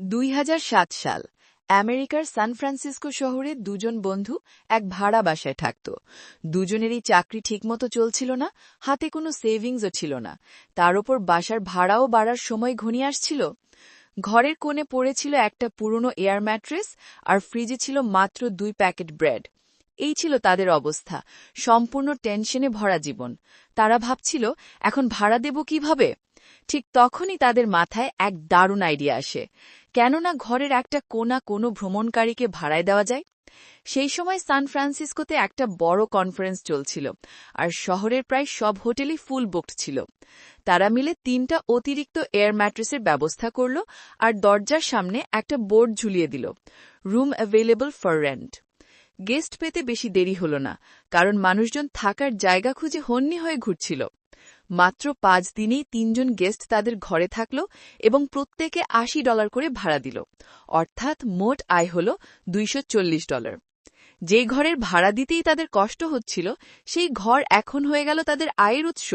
দুই হাজার সাত সাল, আমেরিকার সান ফ্রান্সিসকো শহরে দুজন বন্ধু এক ভাড়া বাসায় থাকত। দুজনেরই চাকরি ঠিকমতো চলছিল না, হাতে কোনো সেভিংসও ছিল না। তার ওপর বাসার ভাড়াও বাড়ার সময় ঘনিয়ে আসছিল। ঘরের কোণে পড়েছিল একটা পুরনো এয়ার ম্যাট্রেস আর ফ্রিজে ছিল মাত্র দুই প্যাকেট ব্রেড। এই ছিল তাদের অবস্থা, সম্পূর্ণ টেনশনে ভরা জীবন। তারা ভাবছিল, এখন ভাড়া দেব কীভাবে? ঠিক তখনই তাদের মাথায় এক দারুণ আইডিয়া আসে। কেননা ঘরের একটা কোনা কোনো ভ্রমণকারীকে ভাড়ায় দেওয়া যায়? সেই সময় সান ফ্রান্সিসকোতে একটা বড় কনফারেন্স চলছিল, আর শহরের প্রায় সব হোটেলই ফুল বুকড ছিল। তারা মিলে তিনটা অতিরিক্ত এয়ার ম্যাট্রেসের ব্যবস্থা করল আর দরজার সামনে একটা বোর্ড ঝুলিয়ে দিল, room available for rent. Guest পেতে বেশি দেরি হল না, কারণ মানুষজন থাকার জায়গা খুঁজে হন্যি হয়ে ঘুরছিল। মাত্র পাঁচ দিনেই তিনজন গেস্ট তাদের ঘরে থাকল এবং প্রত্যেকে আশি ডলার করে ভাড়া দিল। অর্থাৎ মোট আয় হল দুইশ চল্লিশ ডলার। যে ঘরের ভাড়া দিতেই তাদের কষ্ট হচ্ছিল, সেই ঘর এখন হয়ে গেল তাদের আয়ের উৎস।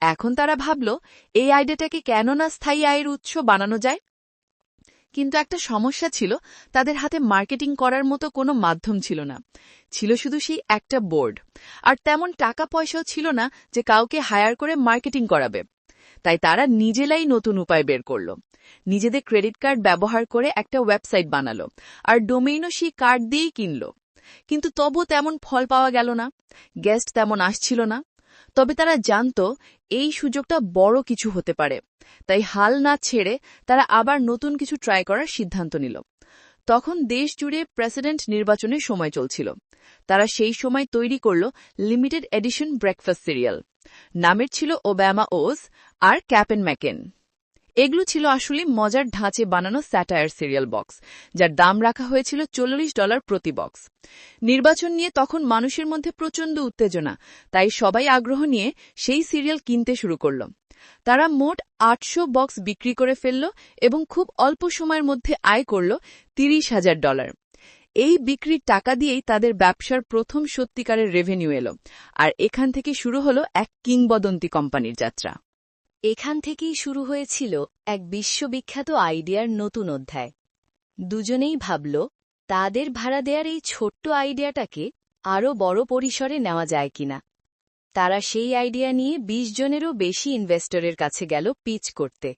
এখন তারা ভাবল, এই আইডিয়াটাকে কেন না স্থায়ী আয়ের উৎস বানানো যায়? কিন্তু একটা সমস্যা ছিল, তাদের হাতে মার্কেটিং করার মতো কোনো মাধ্যম ছিল না। ছিল শুধু সেই একটা বোর্ড। আর তেমন টাকা পয়সাও ছিল না যে কাউকে হায়ার করে মার্কেটিং করাবে। তাই তারা নিজেলাই নতুন উপায় বের করল। নিজেদের ক্রেডিট কার্ড ব্যবহার করে একটা ওয়েবসাইট বানালো। আর ডোমেইনও সেই কার্ড দিয়েই কিনল। কিন্তু তবু তেমন ফল পাওয়া গেল না। গেস্ট তেমন আসছিল না। তবে তারা জানত এই সুযোগটা বড় কিছু হতে পারে। তাই হাল না ছেড়ে তারা আবার নতুন কিছু ট্রাই করার সিদ্ধান্ত নিল। তখন দেশ জুড়ে প্রেসিডেন্ট নির্বাচনের সময় চলছিল। তারা সেই সময় তৈরি করল লিমিটেড এডিশন ব্রেকফাস্ট সিরিয়াল নামের ছিল ওব্যামা ওজ আর ক্যাপেন ম্যাকেন এগুলো ছিল আসলে মজার ঢাঁচে বানানো স্যাটায়ার সিরিয়াল বক্স, যার দাম রাখা হয়েছিল চল্লিশ ডলার প্রতি বক্স। নির্বাচন নিয়ে তখন মানুষের মধ্যে প্রচণ্ড উত্তেজনা, তাই সবাই আগ্রহ নিয়ে সেই সিরিয়াল কিনতে শুরু করল। তারা মোট আটশো বক্স বিক্রি করে ফেলল এবং খুব অল্প সময়ের মধ্যে আয় করল তিরিশ হাজার ডলার। এই বিক্রির টাকা দিয়েই তাদের ব্যবসার প্রথম সত্যিকারের রেভিনিউ এলো, আর এখান থেকে শুরু হলো এক কিংবদন্তি কোম্পানির যাত্রা। এখান থেকেই শুরু হয়েছিল এক বিশ্ববিখ্যাত আইডিয়ার নতুন অধ্যায়। দুজনেই ভাবল, তাদের ভাড়া দেয়ার এই ছোট্ট আইডিয়াটাকে আরও বড় পরিসরে নেওয়া যায় কিনা। তারা সেই আইডিয়া নিয়ে ২০ জনেরও বেশি ইনভেস্টরের কাছে গেল পিচ করতে।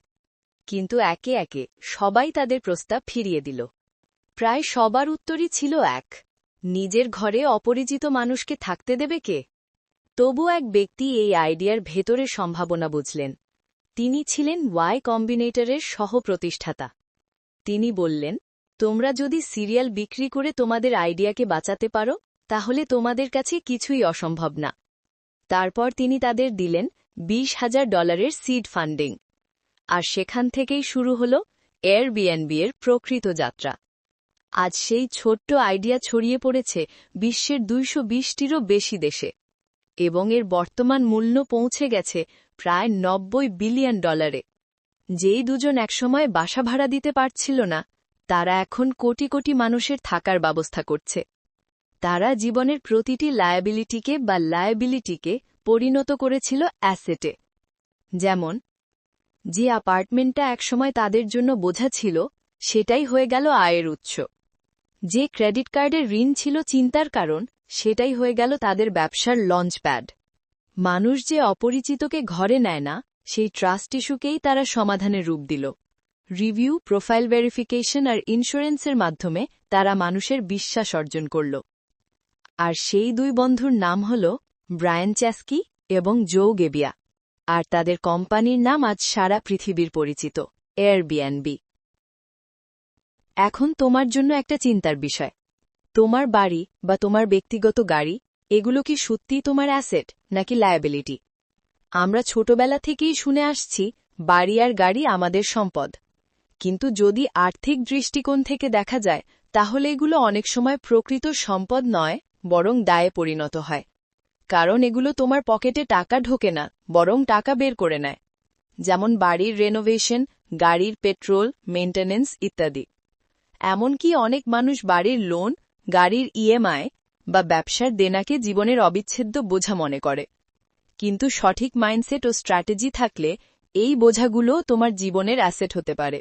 কিন্তু একে একে সবাই তাদের প্রস্তাব ফিরিয়ে দিল। প্রায় সবার উত্তরই ছিল এক, নিজের ঘরে অপরিচিত মানুষকে থাকতে দেবে কে? তবু এক ব্যক্তি এই আইডিয়ার ভেতরের সম্ভাবনা বুঝলেন। তিনি ছিলেন ওয়াই কম্বিনেটরের সহ-প্রতিষ্ঠাতা। তিনি বললেন, তোমরা যদি সিরিয়াল বিক্রি করে তোমাদের আইডিয়াকে বাঁচাতে পারো, তাহলে তোমাদের কাছে কিছুই অসম্ভব না। তারপর তিনি তাদের দিলেন বিশ হাজার ডলারের সিড ফান্ডিং। আর সেখান থেকেই শুরু হল এয়ারবিএনবি এর প্রকৃত যাত্রা। আজ সেই ছোট্ট আইডিয়া ছড়িয়ে পড়েছে বিশ্বের দুইশো বিশটিরও বেশি দেশে। এবং এর বর্তমান মূল্য পৌঁছে গেছে প্রায় নব্বই বিলিয়ন ডলারে। যেই দুজন একসময় বাসা ভাড়া দিতে পারছিল না, তারা এখন কোটি কোটি মানুষের থাকার ব্যবস্থা করছে। তারা জীবনের প্রতিটি লায়াবিলিটিকে বা লায়াবিলিটিকে পরিণত করেছিল অ্যাসেটে যেমন, যে অ্যাপার্টমেন্টটা একসময় তাদের জন্য বোঝা ছিল, সেটাই হয়ে গেল আয়ের উৎস। যে ক্রেডিট কার্ডের ঋণ ছিল চিন্তার কারণ, সেটাই হয়ে গেল তাদের ব্যবসার লঞ্চ প্যাড মানুষ যে অপরিচিতকে ঘরে নেয় না, সেই ট্রাস্ট ইস্যুকেই তারা সমাধানের রূপ দিল। রিভিউ, প্রোফাইল ভেরিফিকেশন আর ইন্স্যুরেন্সের মাধ্যমে তারা মানুষের বিশ্বাস অর্জন করল। আর সেই দুই বন্ধুর নাম হল ব্রায়ান চ্যাস্কি এবং জো গেবিয়া। আর তাদের কোম্পানির নাম আজ সারা পৃথিবীর পরিচিত, এয়ারবিএনবি। এখন তোমার জন্য একটা চিন্তার বিষয়। তোমার বাড়ি বা তোমার ব্যক্তিগত গাড়ি এগুলো কি সত্যিই তোমার অ্যাসেট, নাকি লায়াবিলিটি আমরা ছোটবেলা থেকেই শুনে আসছি, বাড়ি আর গাড়ি আমাদের সম্পদ। কিন্তু যদি আর্থিক দৃষ্টিকোণ থেকে দেখা যায়, তাহলে এগুলো অনেক সময় প্রকৃত সম্পদ নয়, বরং দায়ে পরিণত হয়। কারণ এগুলো তোমার পকেটে টাকা ঢোকে না, বরং টাকা বের করে নেয়। যেমন বাড়ির রেনোভেশন গাড়ির পেট্রোল মেন্টেন্যান্স ইত্যাদি। এমনকি অনেক মানুষ বাড়ির লোন গাড়ির ইএমআই বা ব্যবসার দেনাকে জীবনের অবিচ্ছেদ্য বোঝা মনে করে। কিন্তু সঠিক মাইন্ডসেট ও স্ট্র্যাটেজি থাকলে এই বোঝাগুলো তোমার জীবনের অ্যাসেট হতে পারে।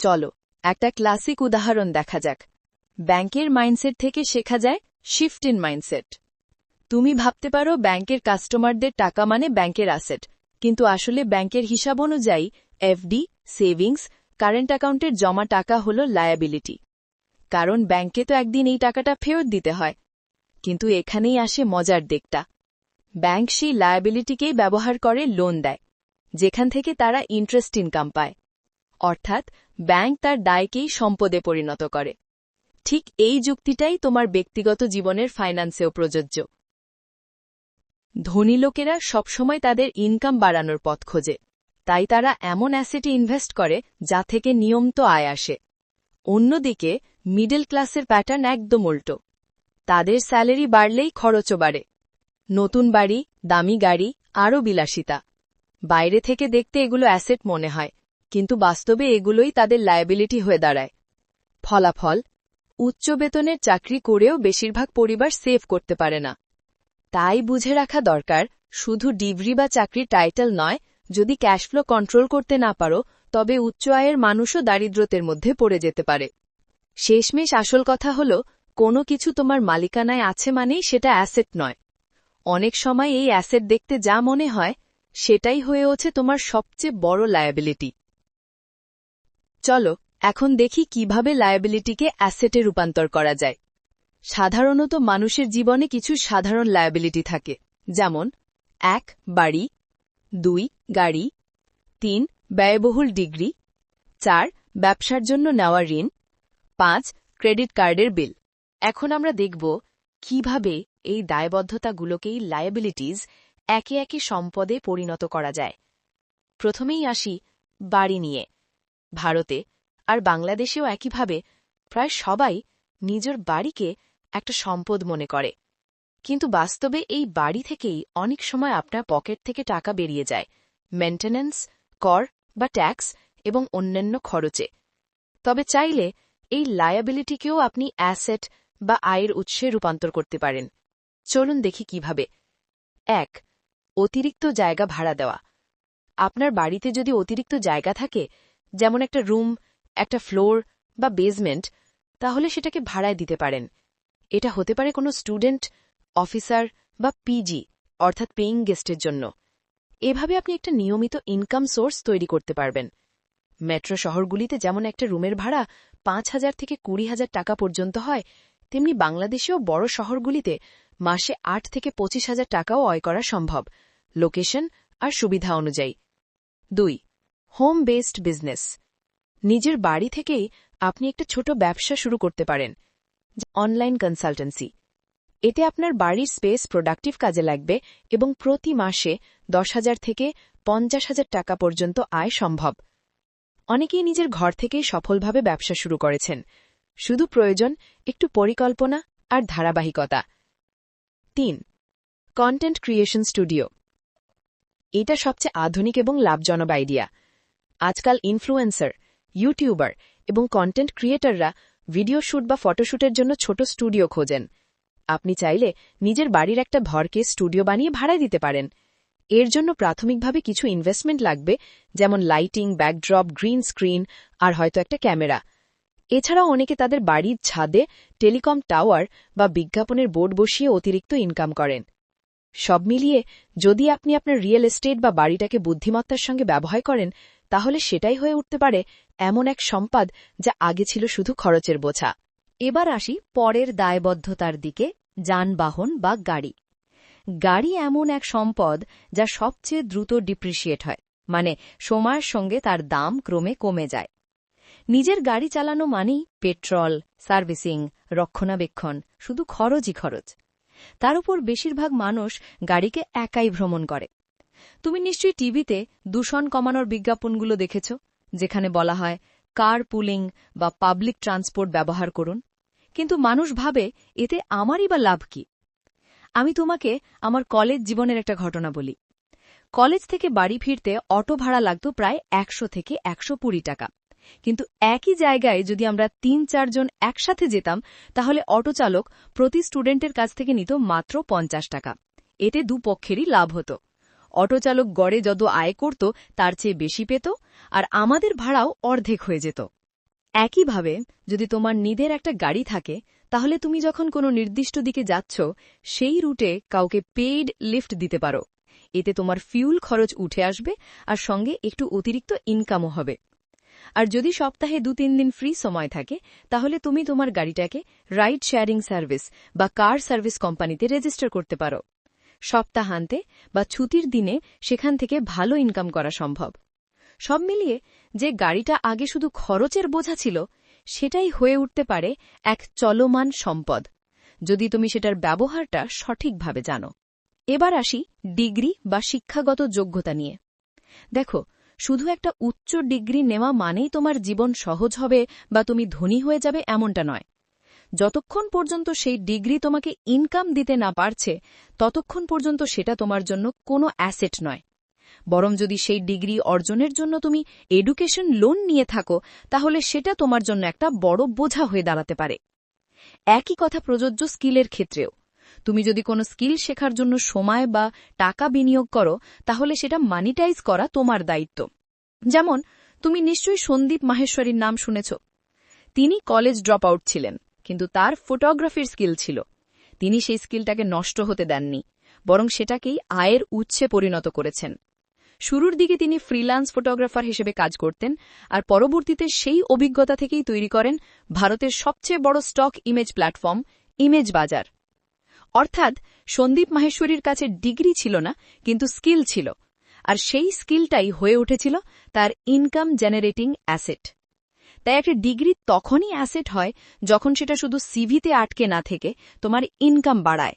চলো, একটা ক্লাসিক উদাহরণ দেখা যাক। ব্যাংকের মাইন্ডসেট থেকে শেখা যায় শিফট ইন মাইন্ডসেট। তুমি ভাবতে পারো ব্যাংকের কাস্টমারদের টাকা মানে ব্যাংকের অ্যাসেট, কিন্তু আসলে ব্যাংকের হিসাব অনুযায়ী, এফডি, সেভিংস, কারেন্ট অ্যাকাউন্টের জমা টাকা হল লায়াবিলিটি। কারণ ব্যাংকে তো একদিন এই টাকাটা ফেরত দিতে হয়। কিন্তু এখানেই আসে মজার দিকটা। ব্যাংক সেই লায়াবিলিটিকেই ব্যবহার করে লোন দেয়, যেখান থেকে তারা ইন্টারেস্ট ইনকাম পায়। অর্থাৎ ব্যাংক তার দায়কেই সম্পদে পরিণত করে। ঠিক এই যুক্তিটাই তোমার ব্যক্তিগত জীবনের ফাইন্যান্সেও প্রযোজ্য। ধনী লোকেরা সবসময় তাদের ইনকাম বাড়ানোর পথ খোঁজে। তাই তারা এমন অ্যাসেটে ইনভেস্ট করে যা থেকে নিয়মিত আয় আসে। অন্যদিকে মিডল ক্লাসের প্যাটার্ন একদম উল্টো। তাদের স্যালারি বাড়লেই খরচও বাড়ে। নতুন বাড়ি, দামি গাড়ি, আরও বিলাসিতা। বাইরে থেকে দেখতে এগুলো অ্যাসেট মনে হয়, কিন্তু বাস্তবে এগুলোই তাদের লায়াবিলিটি হয়ে দাঁড়ায়। ফলাফল, উচ্চ বেতনের চাকরি করেও বেশিরভাগ পরিবার সেভ করতে পারে না। তাই বুঝে রাখা দরকার, শুধু ডিগ্রি বা চাকরির টাইটেল নয়, যদি ক্যাশফ্লো কন্ট্রোল করতে না পারো, তবে উচ্চ আয়ের মানুষও দারিদ্রতের মধ্যে পড়ে যেতে পারে। শেষমেশ আসল কথা হল, কোনো কিছু তোমার মালিকানায় আছে মানেই সেটা অ্যাসেট নয়। অনেক সময় এই অ্যাসেট দেখতে যা মনে হয়, সেটাই হয়ে ওঠে তোমার সবচেয়ে বড় লায়াবিলিটি চলো, এখন দেখি কীভাবে লায়াবিলিটিকে অ্যাসেটে রূপান্তর করা যায়। সাধারণত মানুষের জীবনে কিছু সাধারণ লায়াবিলিটি থাকে, যেমন, এক, বাড়ি, দুই, গাড়ি, তিন, ব্যয়বহুল ডিগ্রি, চার, ব্যবসার জন্য নেওয়া ঋণ পাঁচ ক্রেডিট কার্ডের বিল। এখন আমরা দেখব কীভাবে এই দায়বদ্ধতাগুলোকেই লায়াবিলিটিজ একে একে সম্পদে পরিণত করা যায়। প্রথমেই আসি বাড়ি নিয়ে। ভারতে আর বাংলাদেশেও একইভাবে প্রায় সবাই নিজের বাড়িকে একটা সম্পদ মনে করে। কিন্তু বাস্তবে এই বাড়ি থেকেই অনেক সময় আপনার পকেট থেকে টাকা বেরিয়ে যায়। মেন্টেন্যান্স, কর বা ট্যাক্স এবং অন্যান্য খরচে। তবে চাইলে এই লায়াবিলিটিকেও আপনি অ্যাসেট বা আয়ের উৎসে রূপান্তর করতে পারেন। চলুন দেখি কীভাবে। এক, অতিরিক্ত জায়গা ভাড়া দেওয়া। আপনার বাড়িতে যদি অতিরিক্ত জায়গা থাকে, যেমন একটা রুম একটা ফ্লোর বা বেসমেন্ট তাহলে সেটাকে ভাড়ায় দিতে পারেন। এটা হতে পারে কোনো স্টুডেন্ট অফিসার বা পিজি অর্থাৎ পেইং গেস্টের জন্য। এভাবে আপনি একটা নিয়মিত ইনকাম সোর্স তৈরি করতে পারবেন। মেট্রো শহরগুলিতে যেমন একটা রুমের ভাড়া পাঁচ হাজার থেকে কুড়ি হাজার টাকা পর্যন্ত হয়, তেমনি বাংলাদেশেও বড় শহরগুলিতে মাসে আট থেকে পঁচিশ হাজার টাকাও অয় করা সম্ভব। লোকেশন আর সুবিধা অনুযায়ী। দুই হোম বেসড বিজনেস নিজের বাড়ি থেকেই আপনি একটা ছোট ব্যবসা শুরু করতে পারেন অনলাইন কনসালটেন্সি এতে আপনার বাড়ির স্পেস প্রোডাক্টিভ কাজে লাগবে এবং প্রতি মাসে দশ হাজার থেকে পঞ্চাশ হাজার টাকা পর্যন্ত আয় সম্ভব। অনেকেই নিজের ঘর থেকেই সফলভাবে ব্যবসা শুরু করেছেন। শুধু প্রয়োজন একটু পরিকল্পনা আর ধারাবাহিকতা। তিন কন্টেন্ট ক্রিয়েশন স্টুডিও এটা সবচেয়ে আধুনিক এবং লাভজনক আইডিয়া আজকাল ইনফ্লুয়েন্সার ইউটিউবার এবং কন্টেন্ট ক্রিয়েটররা ভিডিও শ্যুট বা ফটোশ্যুটের জন্য ছোট স্টুডিও খোঁজেন। আপনি চাইলে নিজের বাড়ির একটা ভরকে স্টুডিও বানিয়ে ভাড়ায় দিতে পারেন। এর জন্য প্রাথমিকভাবে কিছু ইনভেস্টমেন্ট লাগবে, যেমন লাইটিং ব্যাকড্রপ গ্রিন স্ক্রিন আর হয়তো একটা ক্যামেরা এছাড়াও অনেকে তাদের বাড়ির ছাদে টেলিকম টাওয়ার বা বিজ্ঞাপনের বোর্ড বসিয়ে অতিরিক্ত ইনকাম করেন। সব মিলিয়ে যদি আপনি আপনার রিয়েল এস্টেট বা বাড়িটাকে বুদ্ধিমত্তার সঙ্গে ব্যবহার করেন, তাহলে সেটাই হয়ে উঠতে পারে এমন এক সম্পদ যা আগে ছিল শুধু খরচের বোঝা। এবার আসি পরের দায়বদ্ধতার দিকে, যানবাহন বা গাড়ি। গাড়ি এমন এক সম্পদ যা সবচেয়ে দ্রুত ডিপ্রিসিয়েট হয় মানে সময়ের সঙ্গে তার দাম ক্রমে কমে যায়। নিজের গাড়ি চালানো মানেই পেট্রোল, সার্ভিসিং, রক্ষণাবেক্ষণ, শুধু খরচই খরচ। তার উপর বেশিরভাগ মানুষ গাড়িকে একাই ভ্রমণ করে। তুমি নিশ্চয়ই টিভিতে দূষণ কমানোর বিজ্ঞাপনগুলো দেখেছ, যেখানে বলা হয় কার পুলিং বা পাবলিক ট্রান্সপোর্ট ব্যবহার করুন। কিন্তু মানুষ ভাবে এতে আমারই বা লাভ কি? আমি তোমাকে আমার কলেজ জীবনের একটা ঘটনা বলি। কলেজ থেকে বাড়ি ফিরতে অটো ভাড়া লাগত প্রায় একশো থেকে একশো কুড়ি টাকা। কিন্তু একই জায়গায় যদি আমরা তিন চারজন একসাথে যেতাম, তাহলে অটো চালক প্রতি স্টুডেন্টের কাছ থেকে নিত মাত্র পঞ্চাশ টাকা। এতে দুপক্ষেরই লাভ হতো। অটো চালক গড়ে যত আয় করত, তার চেয়ে বেশি পেত, আর আমাদের ভাড়াও অর্ধেক হয়ে যেত। একইভাবে যদি তোমার নিদের একটা গাড়ি থাকে তাহলে তুমি যখন কোনো নির্দিষ্ট দিকে যাচ্ছ, সেই রুটে কাউকে পেইড লিফট দিতে পারো। এতে তোমার ফিউল খরচ উঠে আসবে আর সঙ্গে একটু অতিরিক্ত ইনকামও হবে। আর যদি সপ্তাহে দু তিন দিন ফ্রি সময় থাকে, তাহলে তুমি তোমার গাড়িটাকে রাইড শেয়ারিং সার্ভিস বা কার সার্ভিস কোম্পানিতে রেজিস্টার করতে পারো। সপ্তাহান্তে বা ছুটির দিনে সেখান থেকে ভালো ইনকাম করা সম্ভব। সব মিলিয়ে যে গাড়িটা আগে শুধু খরচের বোঝা ছিল সেটাই হয়ে উঠতে পারে এক চলমান সম্পদ। যদি তুমি সেটার ব্যবহারটা সঠিকভাবে জানো। এবার আসি ডিগ্রি বা শিক্ষাগত যোগ্যতা নিয়ে। দেখো, শুধু একটা উচ্চ ডিগ্রি নেওয়া মানেই তোমার জীবন সহজ হবে বা তুমি ধনী হয়ে যাবে এমনটা নয়। যতক্ষণ পর্যন্ত সেই ডিগ্রি তোমাকে ইনকাম দিতে না পারছে, ততক্ষণ পর্যন্ত সেটা তোমার জন্য কোনো অ্যাসেট নয়। বরং যদি সেই ডিগ্রি অর্জনের জন্য তুমি এডুকেশন লোন নিয়ে থাকো, তাহলে সেটা তোমার জন্য একটা বড় বোঝা হয়ে দাঁড়াতে পারে। একই কথা প্রযোজ্য স্কিলের ক্ষেত্রেও। তুমি যদি কোনো স্কিল শেখার জন্য সময় বা টাকা বিনিয়োগ করো, তাহলে সেটা মানিটাইজ করা তোমার দায়িত্ব। যেমন, তুমি নিশ্চয়ই সন্দীপ মাহেশ্বরীর নাম শুনেছ। তিনি কলেজ ড্রপ আউট ছিলেন, কিন্তু তার ফটোগ্রাফির স্কিল ছিল। তিনি সেই স্কিলটাকে নষ্ট হতে দেননি, বরং সেটাকেই আয়ের উৎসে পরিণত করেছেন। শুরুর দিকে তিনি ফ্রিল্যান্স ফটোগ্রাফার হিসেবে কাজ করতেন, আর পরবর্তীতে সেই অভিজ্ঞতা থেকেই তৈরি করেন ভারতের সবচেয়ে বড় স্টক ইমেজ প্ল্যাটফর্ম, ইমেজ বাজার। অর্থাৎ সন্দীপ মাহেশ্বরীর কাছে ডিগ্রি ছিল না, কিন্তু স্কিল ছিল, আর সেই স্কিলটাই হয়ে উঠেছিল তার ইনকাম জেনারেটিং অ্যাসেট। তাই একটা ডিগ্রি তখনই অ্যাসেট হয় যখন সেটা শুধু সিভিতে আটকে না থেকে তোমার ইনকাম বাড়ায়।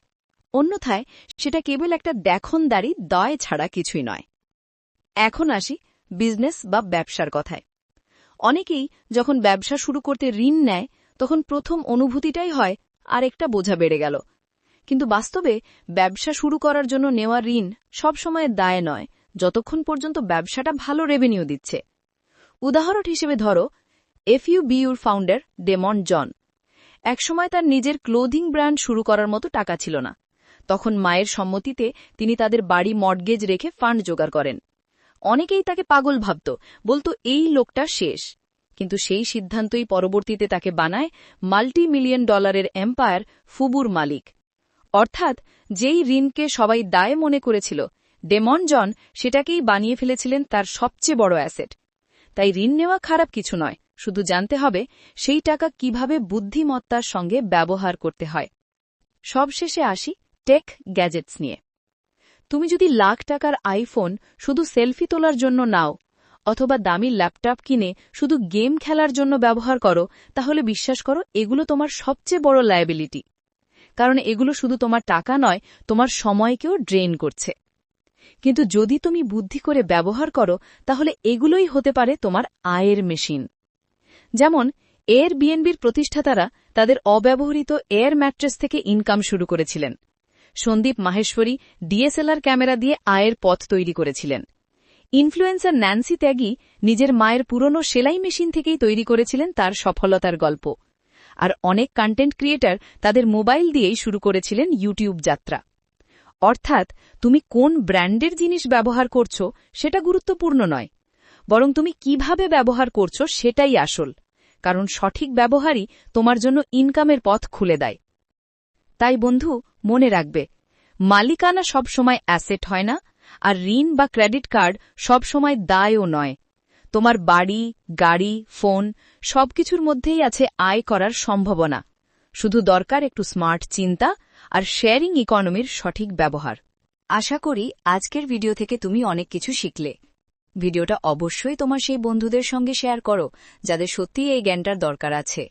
অন্যথায় সেটা কেবল একটা দেখনদারি, দয় ছাড়া কিছুই নয়। এখন আসি বিজনেস বা ব্যবসার কথায়। অনেকেই যখন ব্যবসা শুরু করতে ঋণ নেয়, তখন প্রথম অনুভূতিটাই হয় আর একটা বোঝা বেড়ে গেল। কিন্তু বাস্তবে ব্যবসা শুরু করার জন্য নেওয়া ঋণ সবসময় দায় নয়, যতক্ষণ পর্যন্ত ব্যবসাটা ভালো রেভিনিউ দিচ্ছে। উদাহরণ হিসেবে ধরো এফ ইউ বিউর ফাউন্ডার ডেমন জন একসময় তার নিজের ক্লোদিং ব্র্যান্ড শুরু করার মতো টাকা ছিল না। তখন মায়ের সম্মতিতে তিনি তাদের বাড়ি মর্টগেজ রেখে ফান্ড জোগাড় করেন। অনেকেই তাকে পাগল ভাবত, বলতো, এই লোকটা শেষ। কিন্তু সেই সিদ্ধান্তই পরবর্তীতে তাকে বানায় মাল্টি মিলিয়ন ডলারের এম্পায়ার ফুবুর মালিক। অর্থাৎ যেই ঋণকে সবাই দায় মনে করেছিল, ডেমন জন সেটাকেই বানিয়ে ফেলেছিলেন তার সবচেয়ে বড় অ্যাসেট। তাই ঋণ নেওয়া খারাপ কিছু নয়, শুধু জানতে হবে সেই টাকা কীভাবে বুদ্ধিমত্তার সঙ্গে ব্যবহার করতে হয়। সবশেষে আসি টেক গ্যাজেটস নিয়ে। তুমি যদি লাখ টাকার আইফোন শুধু সেলফি তোলার জন্য নাও, অথবা দামি ল্যাপটপ কিনে শুধু গেম খেলার জন্য ব্যবহার করো, তাহলে বিশ্বাস করো এগুলো তোমার সবচেয়ে বড় লায়াবিলিটি কারণ এগুলো শুধু তোমার টাকা নয়, তোমার সময়কেও ড্রেন করছে। কিন্তু যদি তুমি বুদ্ধি করে ব্যবহার করো, তাহলে এগুলোই হতে পারে তোমার আয়ের মেশিন যেমন এয়ার বিএনবির প্রতিষ্ঠাতারা তাদের অব্যবহৃত এয়ার ম্যাট্রেস থেকে ইনকাম শুরু করেছিলেন। সন্দীপ মাহেশ্বরী ডিএসএলআর ক্যামেরা দিয়ে আয়ের পথ তৈরি করেছিলেন। ইনফ্লুয়েন্সার ন্যান্সি ত্যাগী নিজের মায়ের পুরনো সেলাই মেশিন থেকেই তৈরি করেছিলেন তার সফলতার গল্প। আর অনেক কন্টেন্ট ক্রিয়েটার তাদের মোবাইল দিয়েই শুরু করেছিলেন ইউটিউব যাত্রা। অর্থাৎ, তুমি কোন ব্র্যান্ডের জিনিস ব্যবহার করছ সেটা গুরুত্বপূর্ণ নয়। বরং তুমি কীভাবে ব্যবহার করছ সেটাই আসল। কারণ সঠিক ব্যবহারই তোমার জন্য ইনকামের পথ খুলে দেয়। তাই বন্ধু, মনে রাখবে, মালিকানা সবসময় অ্যাসেট হয় না, আর ঋণ বা ক্রেডিট কার্ড সবসময় দায়ও নয়। তোমার বাড়ি, গাড়ি, ফোন সবকিছুর মধ্যেই আছে আয় করার সম্ভাবনা। শুধু দরকার একটু স্মার্ট চিন্তা আর শেয়ারিং ইকোনমির সঠিক ব্যবহার। আশা করি আজকের ভিডিও থেকে তুমি অনেক কিছু শিখলে। ভিডিওটা অবশ্যই তোমার সেই বন্ধুদের সঙ্গে শেয়ার করো, যাদের সত্যিই এই জ্ঞানটার দরকার আছে।